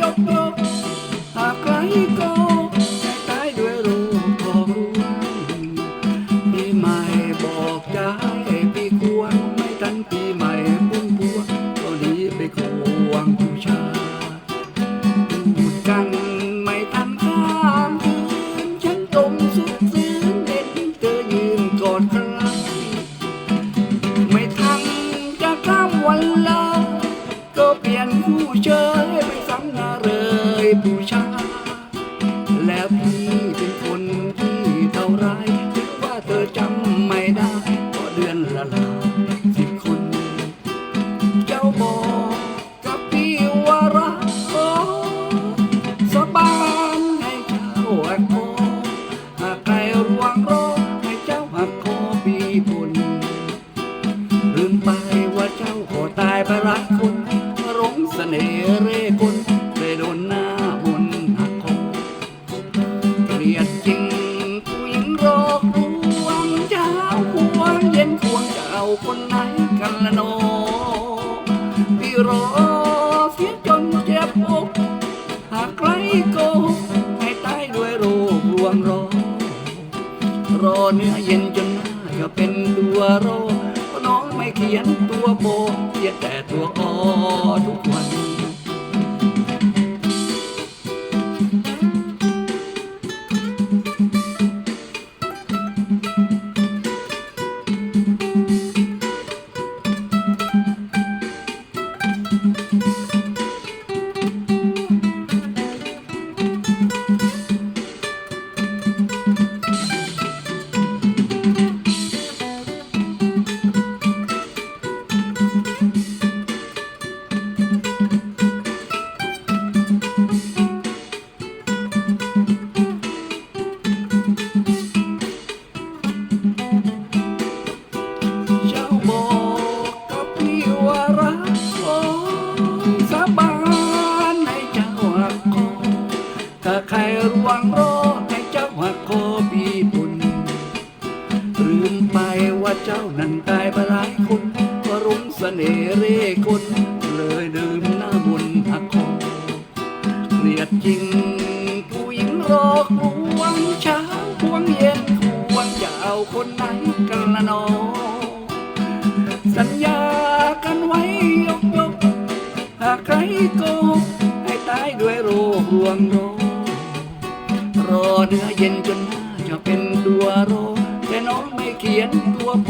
ยกย เราคนไหนกันละโนพี่รอเสียจนเจ็บอกหากใครโกหกให้ตายด้วยโรคลวงรอ รอเนื้อเย็นจนหน้าจะเป็นตัวโรคน้องไม่เขียนตัวโบเขียนแต่ตัวกอทุกวัน ถ้าใครรวงรอให้เจ้าหักคอพี่บุญลืมไปว่าเจ้านั้นตายไปหลายคนว่ารุ่งเสน่ห์เร่คนเลยดื่มหน้าบุญหักคอเกลียดจริงผู้หญิงรอกลวงเช้าควงเย็นควงจะเอาคนไหนกันละนอสัญญากันไว้ยกยกหากใครโกหกให้ตายด้วยโรคลวงโร รอเนื้อเย็นจนหน้าจะเป็นตัวโรแต่น้องไม่เขียนตัวโพ